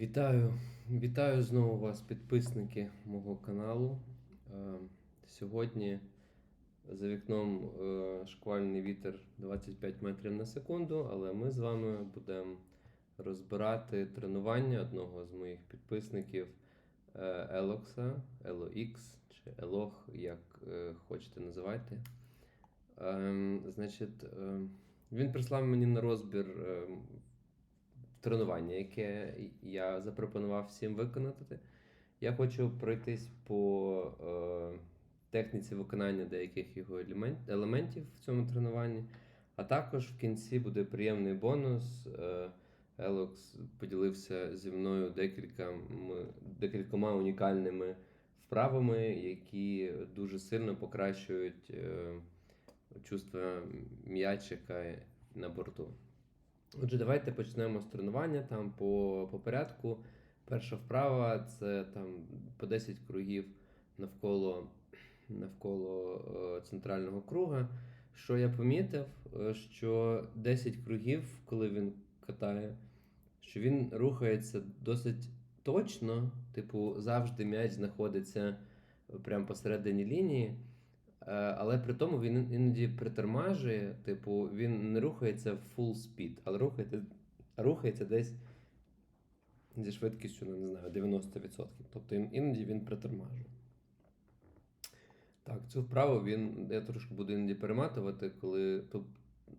Вітаю, вітаю знову вас, підписники мого каналу. Е, Сьогодні за вікном е, шквальний вітер 25 метрів на секунду, але ми з вами будемо розбирати тренування одного з моїх підписників е, Елокса, LOX чи Елох, як хочете називайте. Ем, Значить, він прислав мені на розбір е, тренування, яке я запропонував всім виконати. Я хочу пройтись по е, техніці виконання деяких його елемент, елементів в цьому тренуванні. А також в кінці буде приємний бонус. Е, Елокс поділився зі мною декількома, декількома унікальними вправами, які дуже сильно покращують е, чувство м'ячика на борту. Отже, давайте почнемо з тренування там по, по порядку. Перша вправа це там по 10 кругів навколо, навколо е, центрального круга. Що я помітив, е, що 10 кругів, коли він катає, що він рухається досить точно, типу, завжди м'яч знаходиться прямо посередині лінії. Е, Але при тому він іноді притормажує, типу, він не рухається в full speed, але рухається, рухається десь зі швидкістю, ну, не знаю, 90%. Тобто іноді він притормажує. Так, цю вправу він, я трошки буду іноді перематувати, коли тут,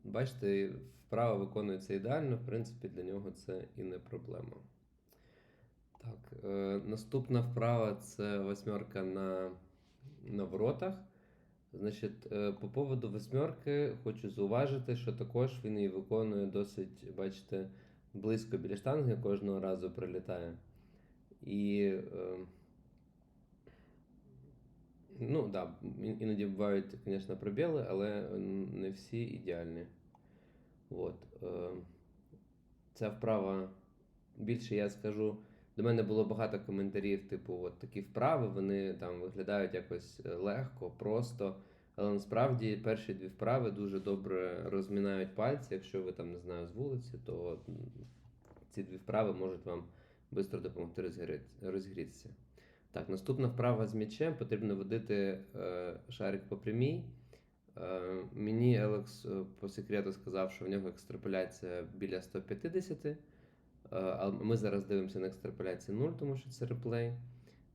бачите, вправа виконується ідеально, в принципі, для нього це і не проблема. Так, е, наступна вправа це восьмерка на, на воротах. Значить, е, по поводу восьмерки хочу зауважити, що також він її виконує досить, бачите, близько біля штанги кожного разу прилітає. І, е, ну, да, іноді бувають, звісно, пробіли, але не всі ідеальні. От, е, ця вправа більше я скажу. До мене було багато коментарів, типу, от такі вправи, вони там виглядають якось е, легко, просто. Але насправді перші дві вправи дуже добре розмінають пальці. Якщо ви там не знаю з вулиці, то ці дві вправи можуть вам швидко допомогти розгрітися. Так, наступна вправа з м'ячем потрібно водити е, шарик по прямій. Е, мені Елекс е, по секрету сказав, що в нього екстраполяція біля 150. Але ми зараз дивимося на екстраполяції 0, тому що це реплей.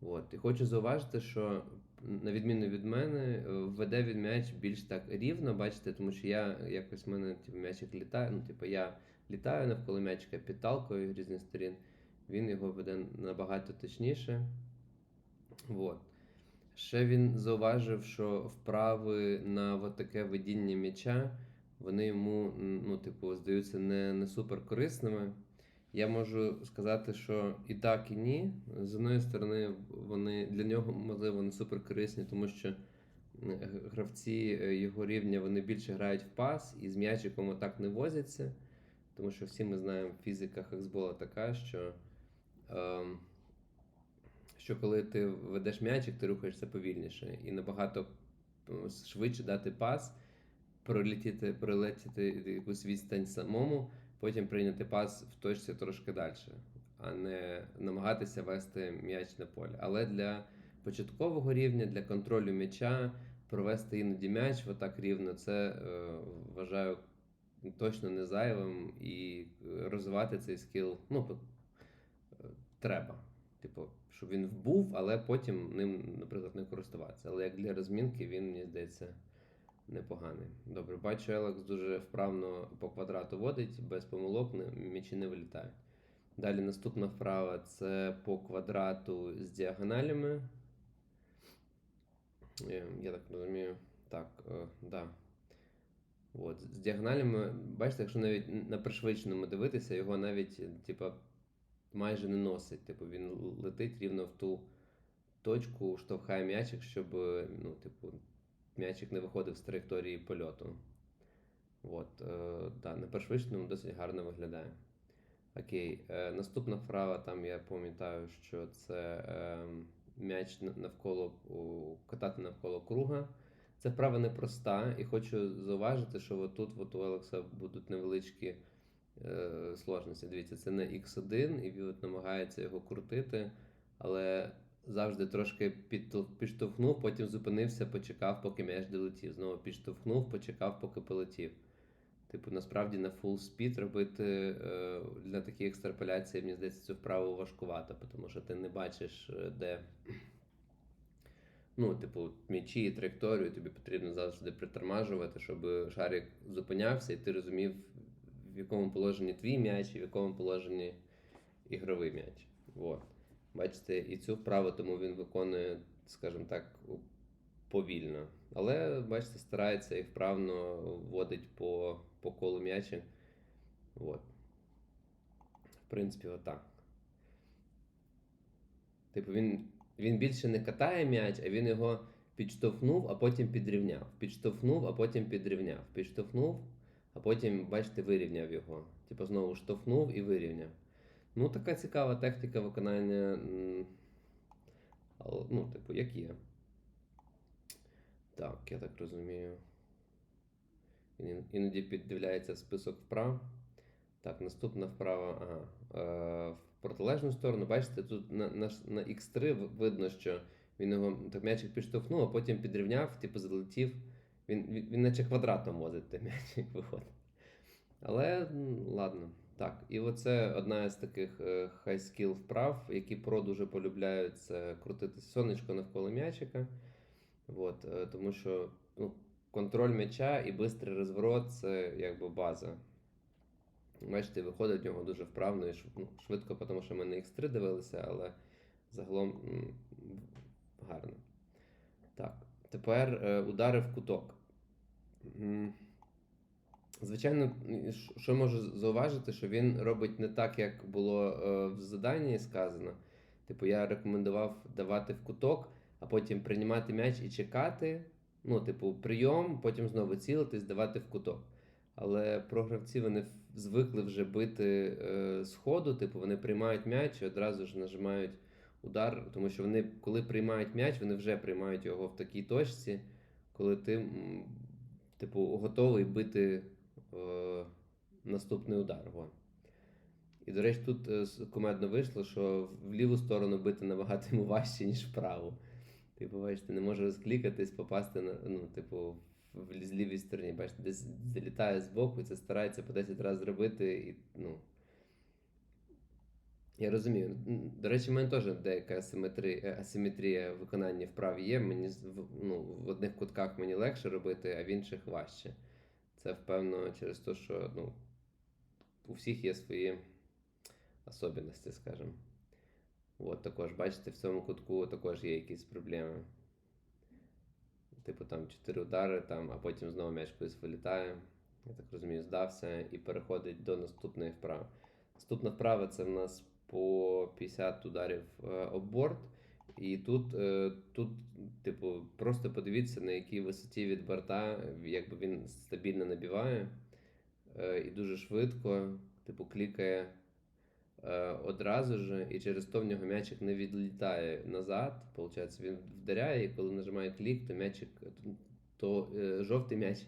От. І хочу зауважити, що на відміну від мене, е, веде він м'яч більш так рівно, бачите, тому що я якось в мене типу, м'ячик літає. Ну, типу, я літаю навколо м'ячика підталкою різних сторін. Він його веде набагато точніше. От. Ще він зауважив, що вправи на от таке ведіння м'яча, вони йому, ну, типу, здаються не, не супер корисними. Я можу сказати, що і так, і ні. З одної сторони, вони для нього, можливо, не супер корисні, тому що е, гравці е, його рівня вони більше грають в пас і з м'ячиком отак не возяться. Тому що всі ми знаємо, фізика хексбола така, що. Ем, що коли ти ведеш м'ячик, ти рухаєшся повільніше і набагато швидше дати пас, пролетіти, пролетіти якусь відстань самому, потім прийняти пас в точці трошки далі, а не намагатися вести м'яч на полі. Але для початкового рівня, для контролю м'яча, провести іноді м'яч отак рівно, це е, вважаю точно не зайвим і е, розвивати цей скіл ну, по- е, треба. Типу, щоб він був, але потім ним, наприклад, не користуватися. Але як для розмінки він, мені здається, непоганий. Добре, бачу, Елекс дуже вправно по квадрату водить, без помилок, м'ячі не вилітають. Далі наступна вправа це по квадрату з діагоналями. Е, Я так розумію. Так, е, да. От, з діагоналями, бачите, якщо навіть на пришвидшеному дивитися, його навіть, типа, майже не носить. Типу, він летить рівно в ту точку, штовхає м'ячик, щоб ну, типу, м'ячик не виходив з траєкторії польоту. От, е, да, на пришвидшеному досить гарно виглядає. Окей, е, наступна вправа, там я пам'ятаю, що це е, м'яч навколо катати навколо круга. Ця вправа непроста, і хочу зауважити, що отут от у Олекса будуть невеличкі е, сложності. Дивіться, це на X1, і він намагається його крутити, але завжди трошки підштовхнув, потім зупинився, почекав, поки м'яч долетів. Знову підштовхнув, почекав, поки полетів. Типу, насправді на full speed робити е, для таких екстраполяцій, мені здається, цю вправу важкувато, тому що ти не бачиш, е, де. Ну, типу, м'ячі і траєкторію тобі потрібно завжди притормажувати, щоб шарик зупинявся, і ти розумів, в якому положенні твій м'яч і в якому положенні ігровий м'яч. Вот. Бачите, і цю вправу тому він виконує, скажімо так, повільно. Але, бачите, старається і вправно вводить по, по колу м'ячі. Вот. В принципі, отак. Типу, він, він більше не катає м'яч, а він його підштовхнув, а потім підрівняв. Підштовхнув, а потім підрівняв. Підштовхнув, а потім, бачите, вирівняв його. Типу, знову штовхнув і вирівняв. Ну, така цікава техніка виконання. Ну, типу, як є. Так, я так розумію. Він іноді піддивляється список вправ. Так, наступна вправа. Ага. Е, в протилежну сторону, бачите, тут на, на, на X3 видно, що він його так м'ячик підштовхнув, а потім підрівняв, типу залетів. Він, він, він наче квадратом возить той м'ячик виходить. Але ладно. Так, і оце одна з таких е, high skill вправ, які про дуже полюбляють, це крутити сонечко навколо м'ячика. От, е, тому що ну, контроль м'яча і швидкий розворот це якби база. Бачите, виходить в нього дуже вправно і ну, швидко, тому що ми на X3 дивилися, але загалом гарно. Так, тепер е, удари в куток. Звичайно, що можу зауважити, що він робить не так, як було е, в заданні сказано. Типу, я рекомендував давати в куток, а потім приймати м'яч і чекати. Ну, типу, прийом, потім знову цілитись, давати в куток. Але програвці вони звикли вже бити е, з ходу, типу, вони приймають м'яч і одразу ж нажимають удар, тому що вони, коли приймають м'яч, вони вже приймають його в такій точці, коли ти, типу, готовий бити е, наступний удар. Во. І, до речі, тут е, кумедно вийшло, що в ліву сторону бити набагато йому важче, ніж вправу. Типу, бачите, не може розклікатись, попасти на, ну, типу, в лівій стороні. Бачите, десь залітає з боку і це старається по 10 разів зробити. І, ну, я розумію. До речі, в мене теж деяка асиметрія, асиметрія в виконанні вправ є. Мені ну, в одних кутках мені легше робити, а в інших важче. Це впевнено через те, що ну, у всіх є свої особливості, скажімо. От також, бачите, в цьому кутку також є якісь проблеми. Типу там 4 удари, там, а потім знову м'яч кудись вилітає. Я так розумію, здався і переходить до наступної вправи. Наступна вправа це в нас по 50 ударів е, об борт. І тут, е, тут, типу, просто подивіться, на якій висоті від борта, якби він стабільно набиває е, і дуже швидко, типу, клікає е, одразу ж, і через то в нього м'ячик не відлітає назад. Получається, він вдаряє, і коли нажимає клік, то м'ячик, то жовтий м'яч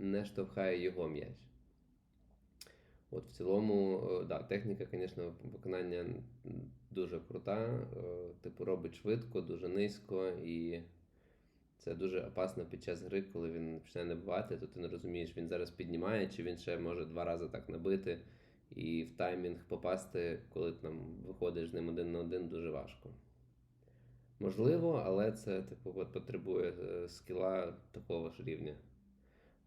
не штовхає його м'яч. От в цілому, да, техніка, звісно, виконання дуже крута. е, Типу робить швидко, дуже низько, і це дуже опасно під час гри, коли він почне набивати, то ти не розумієш, він зараз піднімає, чи він ще може два рази так набити. І в таймінг попасти, коли там виходиш з ним один на один, дуже важко. Можливо, але це типу, от, потребує е, скіла такого ж рівня.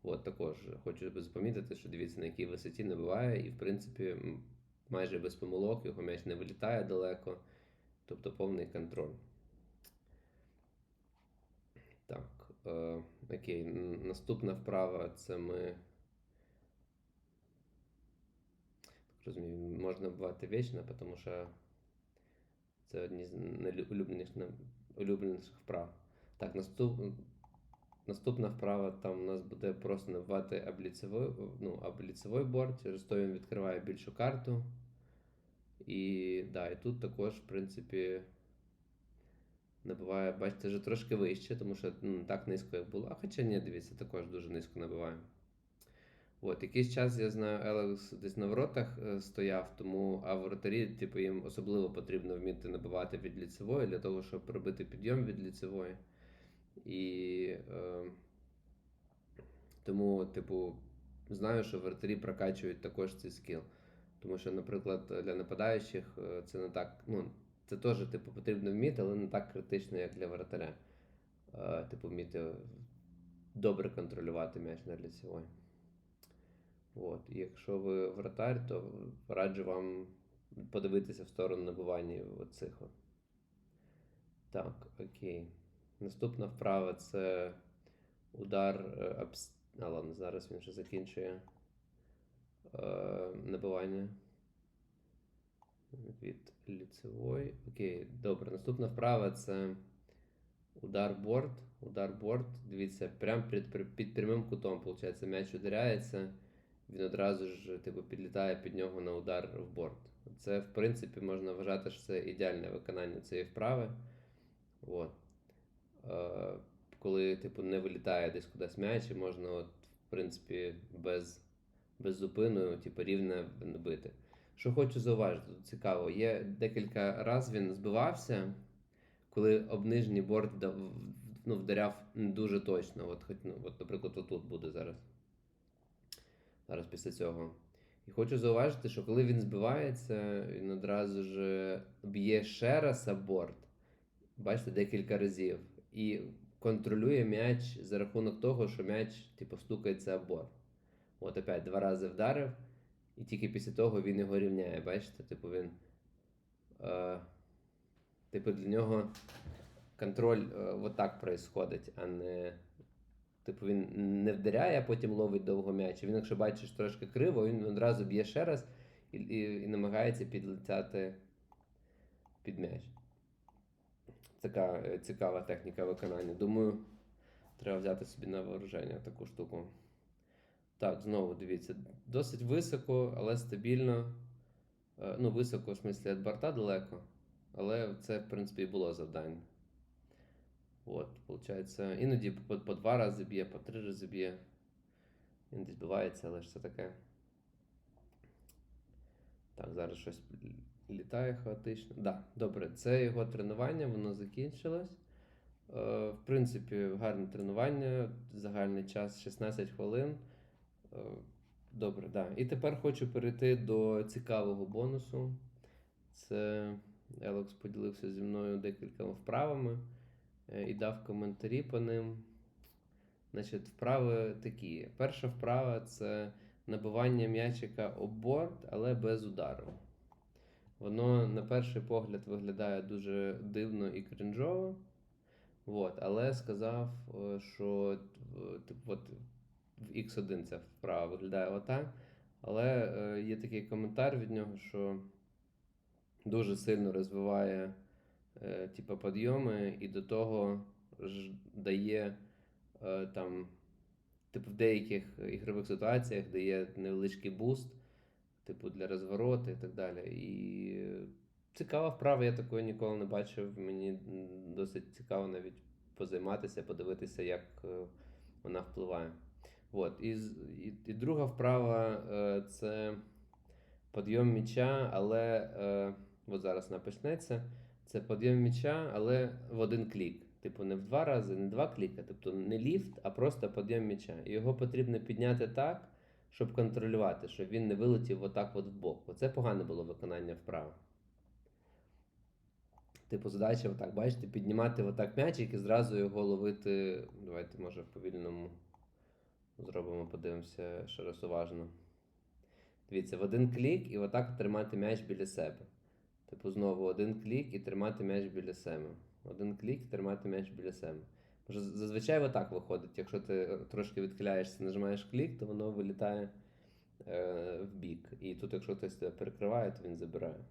От також хочу запомітити, що дивіться, на якій висоті набиває, і в принципі майже без помилок його м'яч не вилітає далеко, тобто повний контроль. Так, е, окей, наступна вправа це ми. Розумію, можна бувати вічно, тому що це одні з найулюбленіших улюбленіших вправ. Так, наступ, наступна вправа там у нас буде просто набивати обліцевий, ну, обліцевий борт, через то він відкриває більшу карту. І, да, і тут також, в принципі, набиває, бачите, вже трошки вище, тому що ну, так низько, як було. А хоча ні, дивіться, також дуже низько набиває. От, якийсь час я знаю, Елекс десь на воротах е, стояв, тому а воротарі, типу, їм особливо потрібно вміти набивати від ліцевої для того, щоб робити підйом від ліцевої. І е, тому, типу, знаю, що воротарі прокачують також цей скіл. Тому що, наприклад, для нападаючих е, це не так. Ну, це теж, типу, потрібно вміти, але не так критично, як для воротаря. Е, типу, вміти добре контролювати м'яч на ліцевої. От. І якщо ви вратар, то раджу вам подивитися в сторону набування оцих. Так, окей. Наступна вправа це удар е, обс... А, ладно, зараз він вже закінчує е, набивання від ліцевої. Окей, добре. Наступна вправа це удар борт. Удар борт. Дивіться, прямо під, під, прямим кутом, виходить, м'яч ударяється він одразу ж типу, підлітає під нього на удар в борт. Це, в принципі, можна вважати, що це ідеальне виконання цієї вправи. От. Коли типу, не вилітає десь кудись м'яч, і можна, от, в принципі, без, без зупину, типу, рівно бити. Що хочу зауважити, тут цікаво, є декілька разів він збивався, коли об борт ну, вдаряв дуже точно. От, хоч, ну, от, наприклад, отут буде зараз зараз після цього. І хочу зауважити, що коли він збивається, він одразу ж б'є ще раз об борт, бачите, декілька разів. І контролює м'яч за рахунок того, що м'яч типу, стукається об борт. От опять два рази вдарив, і тільки після того він його рівняє. Бачите? Типу він. Е, типу для нього контроль е, отак происходить, а не. Типу він не вдаряє, а потім ловить довго м'яч. Він, якщо бачиш трошки криво, він одразу б'є ще раз і, і, і намагається підлетяти під м'яч. Така е, цікава техніка виконання. Думаю, треба взяти собі на вооруження таку штуку. Так, знову дивіться, досить високо, але стабільно. Е, Ну, високо, в смислі, від борта далеко. Але це, в принципі, і було завдання. От, получається, іноді по, по два рази б'є, по три рази б'є. Іноді збивається, але ж це таке. Так, зараз щось літає хаотично. Да, добре, це його тренування, воно закінчилось. Е, в принципі, гарне тренування, загальний час 16 хвилин. Е, добре, да. І тепер хочу перейти до цікавого бонусу. Це Елекс поділився зі мною декількома вправами е, і дав коментарі по ним. Значить, вправи такі. Перша вправа це набивання м'ячика об борт, але без удару. Воно на перший погляд виглядає дуже дивно і кринжово. От, але сказав, е, що е, типу, от, в X1 ця вправа виглядає отак. Але е, є такий коментар від нього, що дуже сильно розвиває е, типу, підйоми і до того ж дає е, там, типу, в деяких ігрових ситуаціях дає невеличкий буст, типу, для розвороту і так далі. І цікава вправа, я такої ніколи не бачив. Мені досить цікаво навіть позайматися, подивитися, як е, вона впливає. От. І, і, і друга вправа е, це підйом м'яча, але е, от зараз вона почнеться. Це підйом м'яча, але в один клік. Типу, не в два рази, не два кліка, тобто не ліфт, а просто підйом м'яча. І його потрібно підняти так, щоб контролювати, щоб він не вилетів отак от в бок. Оце погане було виконання вправи. Типу, задача, отак, бачите, піднімати отак м'ячик і зразу його ловити. Давайте, може, в повільному зробимо, подивимося ще раз уважно. Дивіться, в один клік і отак тримати м'яч біля себе. Типу, знову один клік і тримати м'яч біля себе. Один клік тримати м'яч біля себе. Зазвичай отак виходить. Якщо ти е, трошки відхиляєшся, нажимаєш клік, то воно вилітає е, в бік. І тут, якщо хтось тебе перекриває, то він забирає.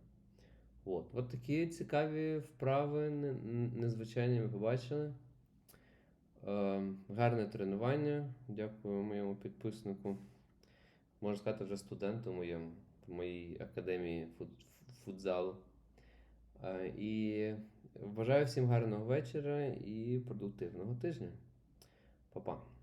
От, от такі цікаві вправи, незвичайні ми побачили. Е, гарне тренування. Дякую моєму підписнику. Можна сказати, вже студенту моєму в моїй академії фут, футзалу. Е, і бажаю всім гарного вечора і продуктивного тижня. Па-па.